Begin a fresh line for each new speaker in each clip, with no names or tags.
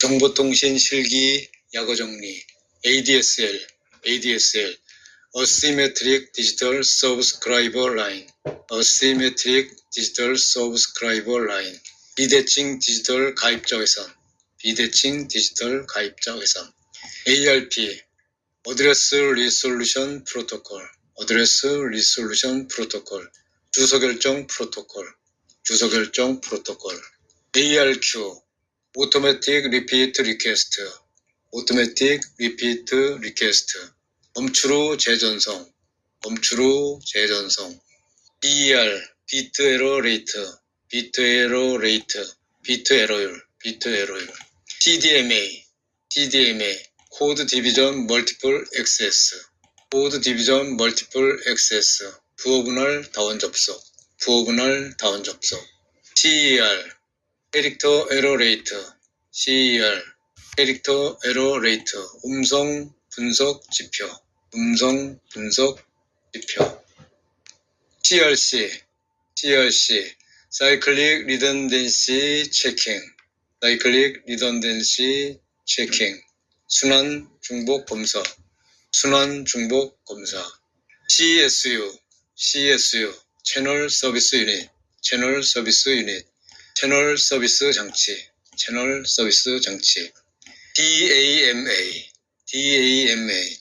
정보통신 실기 약어 정리 ADSL ADSL Asymmetric Digital Subscriber Line Asymmetric Digital Subscriber Line 비대칭 디지털 가입자 회선 비대칭 디지털 가입자 회선 ARP Address Resolution Protocol Address Resolution Protocol 주소 결정 프로토콜 주소 결정 프로토콜 ARQ Automatic Repeat Request Automatic Repeat Request 후 재전송 후 재전송 BER Bit Error Rate Bit Error Rate Bit 에러율 Bit 에러율 CDMA CDMA Code Division Multiple Access Code Division Multiple Access 부호분할 다원 접속 부호분할 다원 접속 CER 캐릭터 에러 레이트 CER 캐릭터 에러 레이트 음성 분석 지표. 음성 분석 지표. CRC CRC 사이클릭 리던덴시 체킹 사이클릭 리던덴시 체킹 순환 중복 검사. 순환 중복 검사. CSU CSU 채널 서비스 유닛 채널 서비스 유닛 채널 서비스 장치 채널 서비스 장치 DAMA DAMA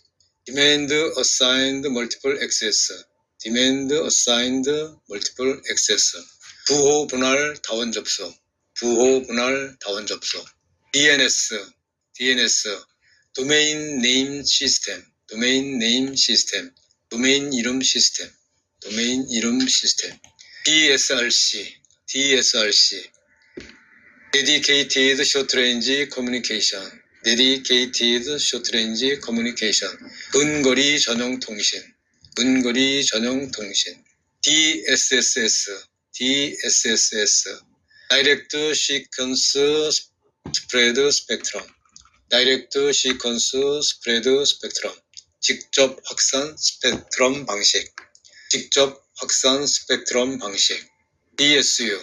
Demand Assigned Multiple Access Demand Assigned Multiple Access 부호 분할 다원 접속 부호 분할 다원 접속 DNS DNS Domain Name System Domain Name System 도메인 이름 시스템 도메인 이름 시스템 DSRC DSRC Dedicated Short Range Communication Dedicated Short Range Communication 근거리 전용 통신 근거리 전용 통신 DSSS DSSS Direct Sequence Spread Spectrum Direct Sequence Spread Spectrum 직접 확산 스펙트럼 방식 직접 확산 스펙트럼 방식 DSU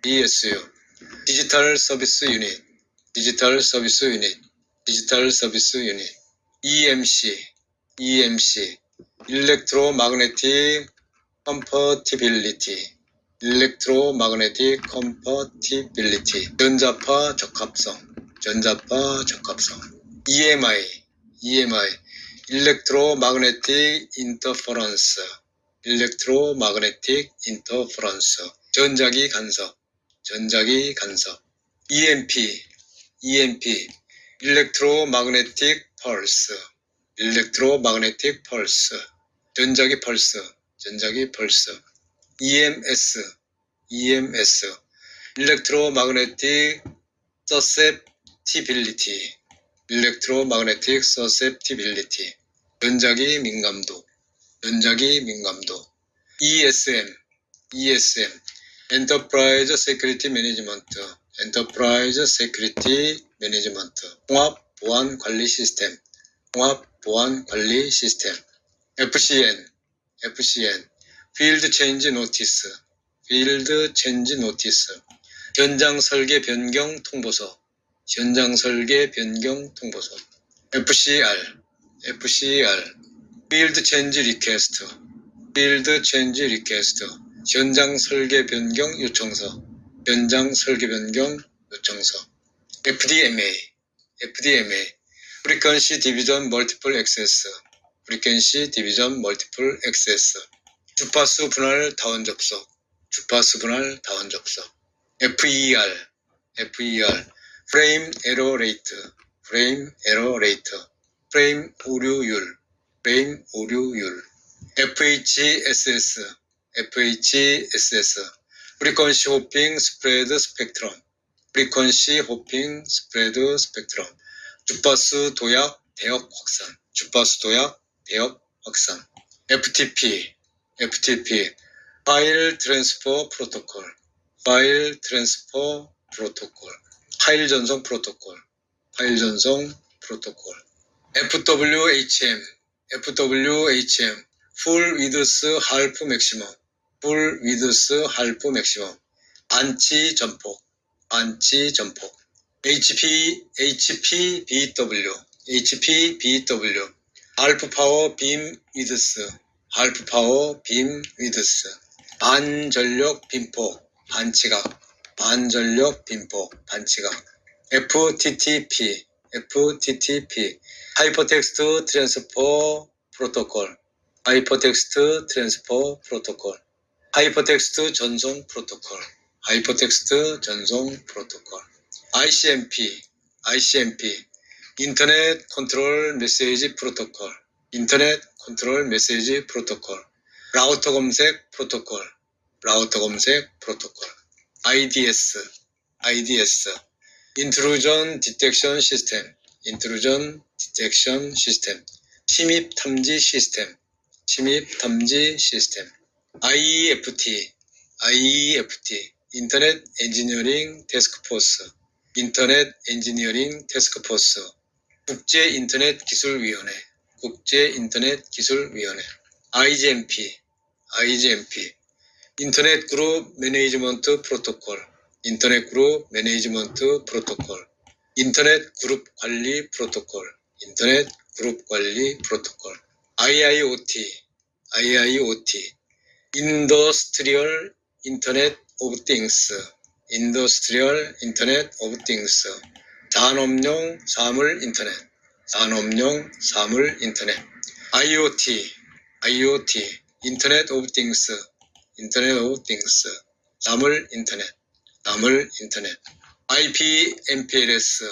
DSU 디지털 서비스 유닛 디지털 서비스 유닛 디지털 서비스 유닛 EMC EMC 일렉트로마그네틱 컴퍼티빌리티 일렉트로마그네틱 컴퍼티빌리티 전자파 적합성 전자파 적합성 EMI EMI 일렉트로 전자기 간섭 전자기 간섭 EMP EMP 일렉트로마그네틱 펄스 일렉트로마그네틱 펄스 전자기 펄스 전자기 펄스 EMS EMS 일렉트로마그네틱 서셉티빌리티 일렉트로마그네틱 서셉티빌리티 전자기 민감도 전자기 민감도. ESM ESM 엔터프라이즈 세큐리티 매니지먼트 엔터프라이즈 세큐리티 매니지먼트 통합 보안 관리 시스템. 통합 보안 관리 시스템. FCN FCN 필드 체인지 노티스 필드 체인지 노티스 현장 설계 변경 통보서. 현장 설계 변경 통보서. FCR FCR 필드 체인지 리퀘스트 필드 체인지 리퀘스트 현장 설계 변경 요청서 현장 설계 변경 요청서. FDMA FDMA 프리퀀시 디비전 멀티플 액세스 프리퀀시 디비전 멀티플 액세스. 주파수 분할 다원 접속 주파수 분할 다원 접속. FER FER 프레임 에러 레이트 프레임 에러 레이트. 프레임 오류율 프레임 오류율. FHSS FHSS 프리퀀시 호핑 스프레드 스펙트럼. 프리퀀시 호핑 스프레드 스펙트럼. 주파수 도약 대역 확산. 주파수 도약 대역 확산. FTP FTP 파일 트랜스퍼 프로토콜. 파일 트랜스퍼 프로토콜. 파일 전송 프로토콜. 파일 전송 프로토콜. FWHM FWHM Full Width Half Maximum Full Width Half Maximum 안치 전폭 안치 전폭 HP, HPBW, HPBW, half power beam width, half power beam width, 반전력 빈폭, 반치각, 반전력 빈폭, 반치각, FTTP, FTTP, 하이퍼텍스트 트랜스퍼 프로토콜, 하이퍼텍스트 트랜스퍼 프로토콜, 하이퍼텍스트 전송 프로토콜, 하이퍼텍스트 전송 프로토콜, ICMP, ICMP, 인터넷 컨트롤 메시지 프로토콜, 인터넷 컨트롤 메시지 프로토콜, 라우터 검색 프로토콜, 라우터 검색 프로토콜, IDS, IDS, 인트루전 디텍션 시스템, 인트루전 디텍션 시스템, 침입 탐지 시스템, 침입 탐지 시스템, IEFT, IEFT, 인터넷 엔지니어링 테스크포스, 인터넷 엔지니어링 테스크포스, 국제 인터넷 기술위원회, 국제 인터넷 기술위원회, IGMP, IGMP, 인터넷 그룹 매니지먼트 프로토콜, 인터넷 그룹 매니지먼트 프로토콜, 인터넷 그룹 관리 프로토콜, 인터넷 그룹 관리 프로토콜, IIoT, IIoT, 인더스트리얼 인터넷 오브 띵스, 인더스트리얼 인터넷 오브 띵스, 산업용 사물 인터넷, 산업용 사물 인터넷, IoT, IoT, 인터넷 오브 띵스, 인터넷 오브 띵스, 사물 인터넷, 사물 인터넷, IP MPLS,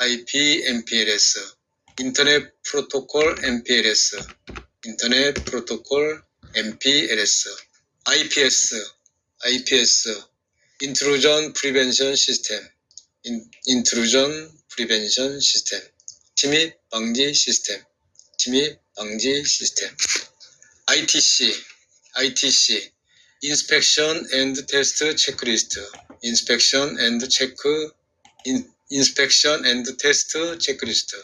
IP MPLS, 인터넷 프로토콜 MPLS, 인터넷 프로토콜 MPLS, IPS, IPS, 인트루전 프리벤션 시스템, 인, 인트루전 프리벤션 시스템, 침입 방지 시스템, 침입 방지 시스템, ITC, ITC, Inspection and Test Checklist, Inspection and Check, in, Inspection and Test Checklist,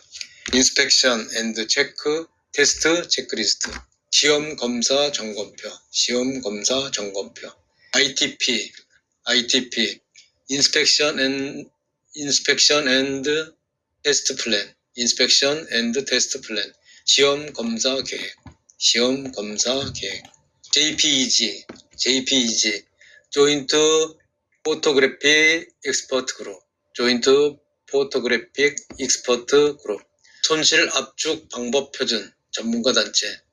Inspection and Check Test Checklist, 시험 검사 점검표, 시험 검사 점검표, ITP, ITP, Inspection and Inspection and Test Plan, Inspection and Test Plan, 시험 검사 계획, 시험 검사 계획, JPEG, JPEG, Joint Photographic Expert Group, Joint Photographic Expert Group, 손실 압축 방법 표준 전문가 단체,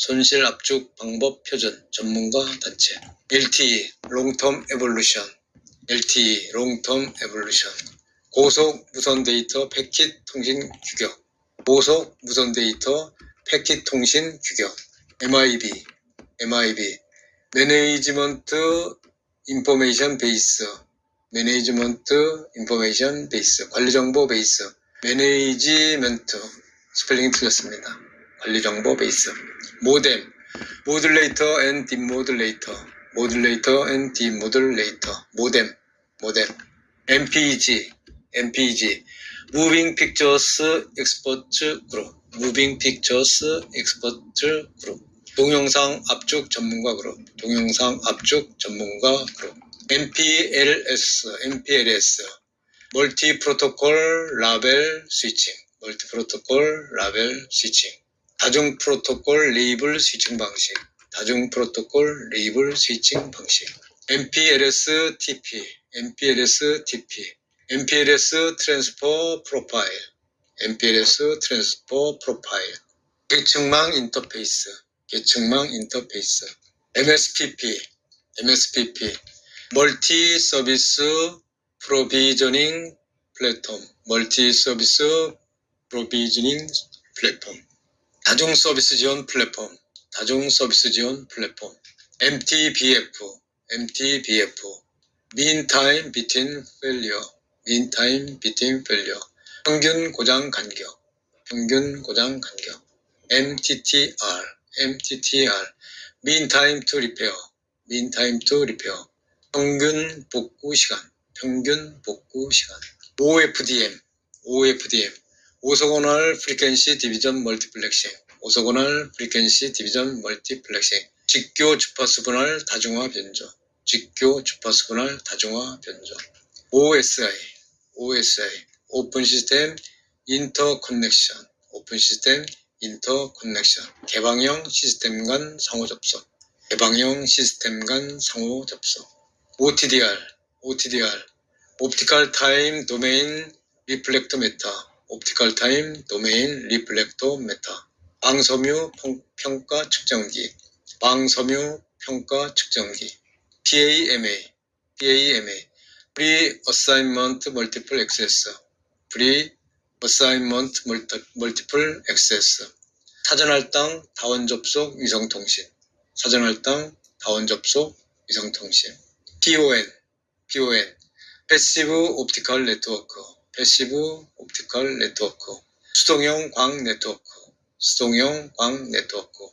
손실 압축 방법 표준 전문가 단체, LTE, Term Evolution, LTE, Term Evolution, 고속 무선 데이터 패킷 통신 규격, 고속 무선 데이터 패킷 통신 규격, MIB, MIB, 매니지먼트 인포메이션 베이스, 매니지먼트 인포메이션 베이스, 관리정보 베이스, 매니지먼트, 스펠링이 틀렸습니다. 관리정보 베이스, 모뎀, 모듈레이터 앤 디모듈레이터, 모듈레이터 앤 디모듈레이터, 모뎀, 모뎀, MPEG, MPEG, 무빙 픽처스 엑스퍼트 그룹, 무빙 픽처스 엑스퍼트 그룹, 동영상 압축 전문가 그룹, 동영상 압축 전문가 그룹, MPLS, MPLS, 멀티 프로토콜 라벨 스위칭, 멀티 프로토콜 라벨 스위칭, 다중 프로토콜 레이블 스위칭 방식, 다중 프로토콜 레이블 스위칭 방식, MPLS TP, MPLS TP, MPLS 트랜스퍼 프로파일, MPLS 트랜스퍼 프로파일, 계층망 인터페이스, 계층망 인터페이스, MSPP, MSPP, 멀티 서비스 프로비저닝 플랫폼, 멀티 서비스 프로비저닝 플랫폼, 다중 서비스 지원 플랫폼, 다중 서비스 지원 플랫폼, MTBF, MTBF, mean time between failure, mean time between failure, 평균 고장 간격, 평균 고장 간격, MTTR, MTTR, mean time to repair, mean time to repair, 평균 복구 시간, 평균 복구 시간, OFDM, OFDM, 오소고널 프리퀀시 디비전 멀티플렉싱, 오소고널 프리퀀시 디비전 멀티플렉싱, 직교 주파수 분할 다중화 변조, 직교 주파수 분할 다중화 변조, OSI, OSI, 오픈 시스템 인터 커넥션, 오픈 시스템 인터 커넥션, 개방형 시스템 간 상호 접속, 개방형 시스템 간 상호 접속, OTDR, OTDR, 옵티컬 타임 도메인 리플렉터 메타, 옵티컬 타임 도메인 리플렉터 메타, 방섬유 평- 평가 측정기, 방섬유 평가 측정기, PAMA, PAMA, Pre Assignment Multiple Access, Pre Assignment Multi- Multiple Access, 사전할당 다원 접속 위성 통신, 사전할당 다원 접속 위성 통신, PON, PON, 패시브 옵티컬 네트워크, 패시브 옵티컬 네트워크, 수동형 광 네트워크, 수동형 광 네트워크,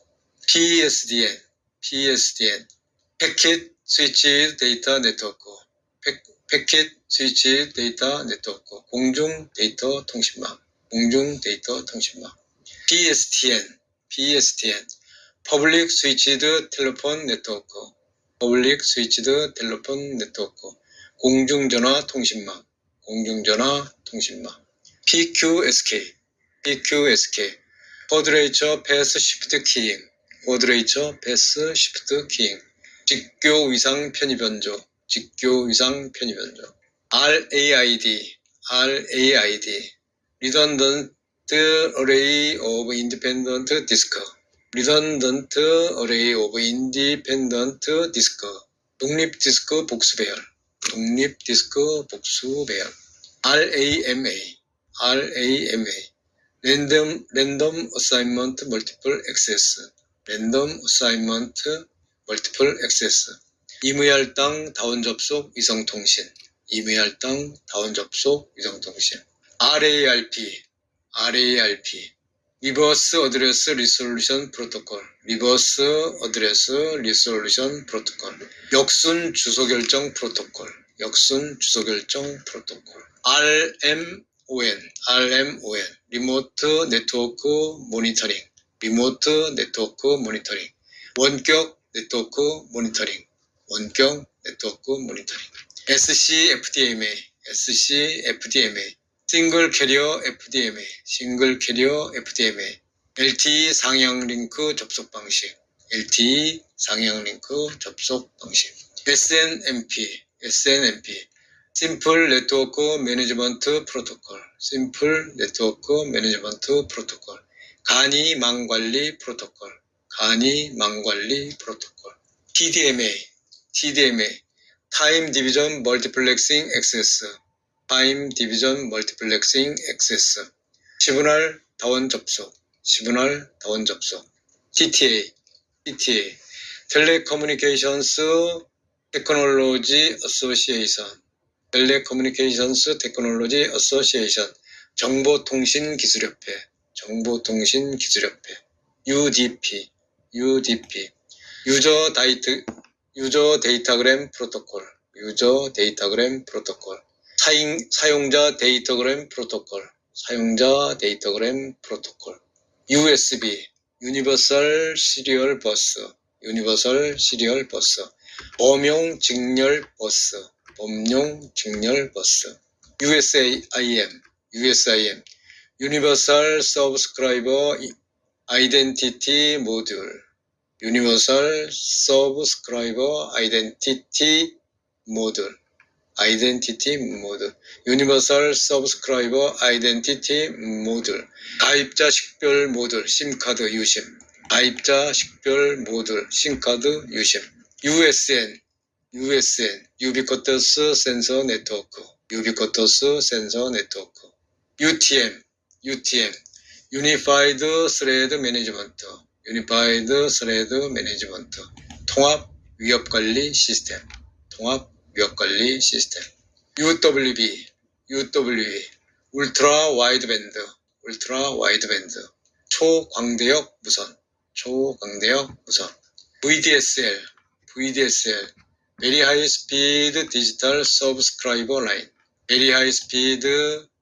PSDN, PSDN, 패킷 스위치 데이터 네트워크, 패, 패킷 스위치 데이터 네트워크, 공중 데이터 통신망, 공중 데이터 통신망, PSTN, PSTN, 퍼블릭 스위치드 텔레폰 네트워크, 퍼블릭 스위치드 텔레폰 네트워크, 공중전화 통신망, 공중전화 통신망, PQSK, PQSK, 쿼드레이처 패스 시프트 키잉, 쿼드레이처 패스 시프트 키잉, 직교 위상 편의 변조, 직교 위상 편의 변조, RAID, RAID, Redundant Array of Independent Disk, Redundant Array of Independent Disk, 독립 디스크 복수 배열, 독립 디스크 복수 배열, RAMA, RAMA, Random Random Assignment Multiple Access, Random Assignment Multiple Access, 임의할당 다원 접속 위성 통신, 임의할당 다원 접속 위성 통신, RARP, RARP, 리버스 어드레스 리솔루션 프로토콜, 리버스 어드레스 리솔루션 프로토콜, 역순 주소 결정 프로토콜, 역순 주소 결정 프로토콜, RMON, RMON, 리모트 네트워크 모니터링, 리모트 네트워크 모니터링, 원격 네트워크 모니터링, 원격 네트워크 모니터링, SCFDMA, SCFDMA, 싱글 캐리어 FDMA, 싱글 캐리어 FDMA, LTE 상향 링크 접속 방식, LTE 상향 링크 접속 방식, SNMP, SNMP, 심플 네트워크 매니지먼트 프로토콜, 심플 네트워크 매니지먼트 프로토콜, 간이 망 관리 프로토콜, 간이 망 관리 프로토콜, TDMA, TDMA, 타임 디비전 멀티플렉싱 액세스, 타임 디비전 멀티플렉싱 액세스, 시분할 다원 접속, 시분할 다원 접속, TTA, TTA, 텔레커뮤니케이션스 테크놀로지 어소시에이션, 텔레커뮤니케이션스 테크놀로지 어소시에이션, 정보통신기술협회, 정보통신기술협회, UDP, UDP, 유저 다이트, 유저 데이터그램 프로토콜, 유저 데이터그램 프로토콜, 사용, 사용 자 데이터그램 프로토콜, 사용자 데이터그램 프로토콜, USB, 유니버설 시리얼 버스, 유니버설 시리얼 버스, 범용 직렬 버스, 범용 직렬 버스, USIM, USIM, 유니버설 서브스크라이버 아이덴티티 모듈, 유니버설 서브스크라이버 아이덴티티 모듈, 아이덴티티 모듈, 유니버설 서브스크라이버 아이덴티티 모듈, 가입자 식별 모듈, 심카드 유심, 가입자 식별 모듈, 심카드 유심, USN, USN, 유비쿼터스 센서 네트워크, 유비쿼터스 센서 네트워크, UTM, UTM, 유니파이드 스레드 매니지먼트, 유니파이드 스레드 매니지먼트, 통합 위협 관리 시스템, 통합 위협 관리 시스템, UWB, UWB, 울트라 와이드밴드, 울트라 와이드밴드, 초광대역 무선, 초광대역 무선, VDSL, VDSL, Very High Speed Digital Subscriber Line, Very High Speed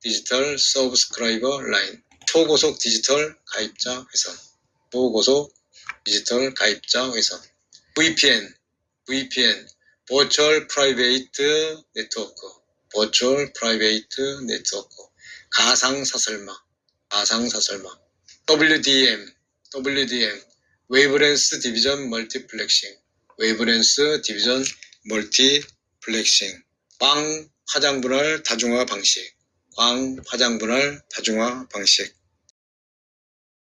Digital Subscriber Line, 초고속 디지털 가입자 회선, 초고속 디지털 가입자 회선, VPN, VPN, Virtual Private Network, Virtual Private Network, 가상사설마, 가상사설마. WDM, WDM, 웨이브렌스 디비전 멀티플렉싱, 웨이브렌스 디비전 멀티플렉싱. 광 화장 분할 다중화 방식, 광 화장 분할 다중화 방식.